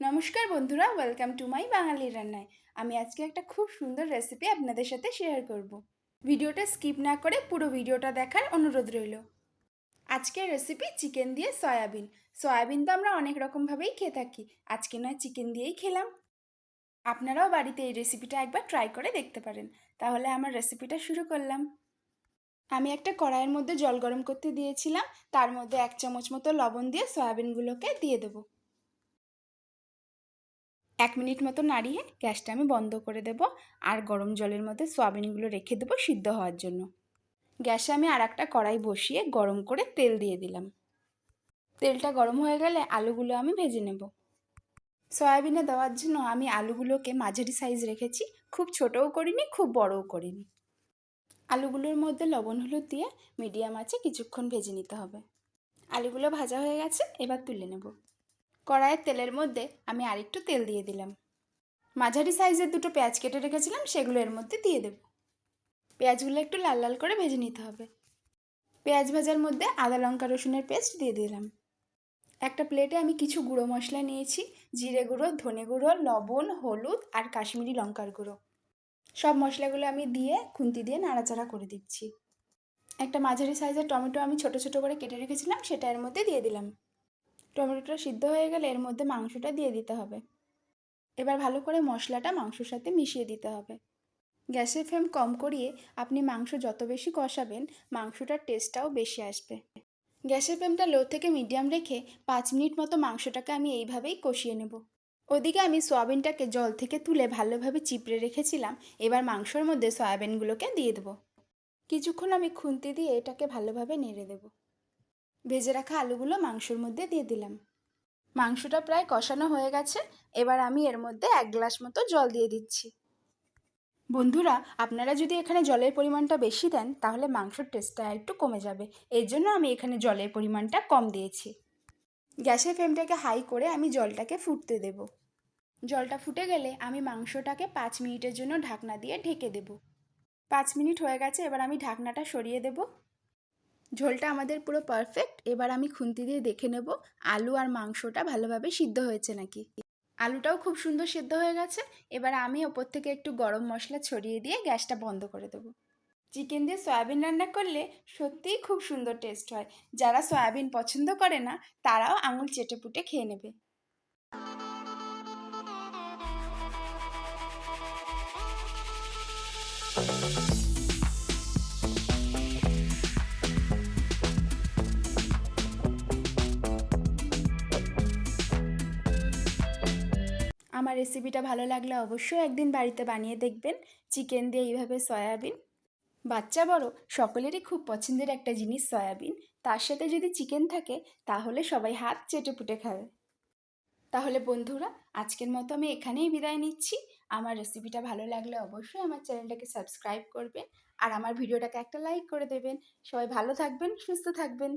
নমস্কার বন্ধুরা welcome to my বাঙালি রান্নায়। আমি আজকে একটা খুব সুন্দর রেসিপি আপনাদের সাথে শেয়ার করব। ভিডিওটা স্কিপ না করে পুরো ভিডিওটা দেখার অনুরোধ রইল। আজকের রেসিপি চিকেন দিয়ে সয়াবিন সয়াবিন তো আমরা অনেক রকমভাবেই খেয়ে থাকি, আজকে নয় চিকেন দিয়েই খেলাম। আপনারাও বাড়িতে এই রেসিপিটা একবার ট্রাই করে দেখতে পারেন। তাহলে আমার রেসিপিটা শুরু করলাম। আমি একটা কড়াইয়ের মধ্যে জল গরম করতে দিয়েছিলাম, তার মধ্যে এক চামচ মতো লবণ দিয়ে সয়াবিনগুলোকে দিয়ে দেবো। এক মিনিট মতো নাড়িয়ে গ্যাসটা আমি বন্ধ করে দেব আর গরম জলের মধ্যে সোয়াবিনগুলো রেখে দেবো সিদ্ধ হওয়ার জন্য। গ্যাসে আমি আর একটা কড়াই বসিয়ে গরম করে তেল দিয়ে দিলাম। তেলটা গরম হয়ে গেলে আলুগুলো আমি ভেজে নেব। সয়াবিনে দেওয়ার জন্য আমি আলুগুলোকে মাঝারি সাইজ রেখেছি, খুব ছোটও করিনি, খুব বড়ও করিনি। আলুগুলোর মধ্যে লবণ হলুদ দিয়ে মিডিয়াম আছে কিছুক্ষণ ভেজে নিতে হবে। আলুগুলো ভাজা হয়ে গেছে, এবার তুলে নেব। কড়াইয়ের তেলের মধ্যে আমি আরেকটু তেল দিয়ে দিলাম। মাঝারি সাইজের দুটো পেঁয়াজ কেটে রেখেছিলাম, সেগুলো এর মধ্যে দিয়ে দেব। পেঁয়াজগুলো একটু লাল লাল করে ভেজে নিতে হবে। পেঁয়াজ ভাজার মধ্যে আদা, লঙ্কা, রসুনের পেস্ট দিয়ে দিলাম। একটা প্লেটে আমি কিছু গুঁড়ো মশলা নিয়েছি, জিরে গুঁড়ো, ধনে গুঁড়ো, লবণ, হলুদ আর কাশ্মীরি লঙ্কার গুঁড়ো। সব মশলাগুলো আমি দিয়ে খুন্তি দিয়ে নাড়াচাড়া করে দিচ্ছি। একটা মাঝারি সাইজের টমেটো আমি ছোট ছোট করে কেটে রেখেছিলাম, সেটা এর মধ্যে দিয়ে দিলাম। টমেটোটা সিদ্ধ হয়ে গেলে এর মধ্যে মাংসটা দিয়ে দিতে হবে। এবার ভালো করে মশলাটা মাংসর সাথে মিশিয়ে দিতে হবে। গ্যাসের ফ্লেম কম করিয়ে আপনি মাংস যত বেশি কষাবেন, মাংসটার টেস্টটাও বেশি আসবে। গ্যাসের ফ্লেমটা লো থেকে মিডিয়াম রেখে পাঁচ মিনিট মতো মাংসটাকে আমি এইভাবেই কষিয়ে নেব। ওদিকে আমি সয়াবিনটাকে জল থেকে তুলে ভালোভাবে চিপড়ে রেখেছিলাম, এবার মাংসর মধ্যে সয়াবিনগুলোকে দিয়ে দেবো। কিছুক্ষণ আমি খুন্তি দিয়ে এটাকে ভালোভাবে নেড়ে দেবো। ভেজে রাখা আলুগুলো মাংসর মধ্যে দিয়ে দিলাম। মাংসটা প্রায় কষানো হয়ে গেছে, এবার আমি এর মধ্যে এক গ্লাস মতো জল দিয়ে দিচ্ছি। বন্ধুরা, আপনারা যদি এখানে জলের পরিমাণটা বেশি দেন, তাহলে মাংসর টেস্টটা একটু কমে যাবে। এর জন্য আমি এখানে জলের পরিমাণটা কম দিয়েছি। গ্যাসের ফ্লেমটাকে হাই করে আমি জলটাকে ফুটতে দেব। জলটা ফুটে গেলে আমি মাংসটাকে পাঁচ মিনিটের জন্য ঢাকনা দিয়ে ঢেকে দেব। পাঁচ মিনিট হয়ে গেছে, এবার আমি ঢাকনাটা সরিয়ে দেবো। ঝোলটা আমাদের পুরো পারফেক্ট এবার আমি খুন্তি দিয়ে দেখে নেব আলু আর মাংসটা ভালোভাবে সিদ্ধ হয়েছে নাকি। আলুটাও খুব সুন্দর সিদ্ধ হয়ে গেছে। এবার আমি ওপর থেকে একটু গরম মশলা ছড়িয়ে দিয়ে গ্যাসটা বন্ধ করে দেবো। চিকেন দিয়ে সয়াবিন রান্না করলে সত্যিই খুব সুন্দর টেস্ট হয়। যারা সয়াবিন পছন্দ করে না, তারাও আঙুল চেটেপুটে খেয়ে নেবে। আমার রেসিপিটা ভালো লাগলে অবশ্যই একদিন বাড়িতে বানিয়ে দেখবেন। চিকেন দিয়ে এইভাবে সয়াবিন বাচ্চা বড়, সকলেরই খুব পছন্দের একটা জিনিস সয়াবিন তার সাথে যদি চিকেন থাকে, তাহলে সবাই হাত চেটে পুটে খাবে। তাহলে বন্ধুরা, আজকের মতো আমি এখানেই বিদায় নিচ্ছি। আমার রেসিপিটা ভালো লাগলে অবশ্যই আমার চ্যানেলটাকে সাবস্ক্রাইব করবেন। আর আমার ভিডিওটাকে একটা লাইক করে দেবেন। সবাই ভালো থাকবেন, সুস্থ থাকবেন।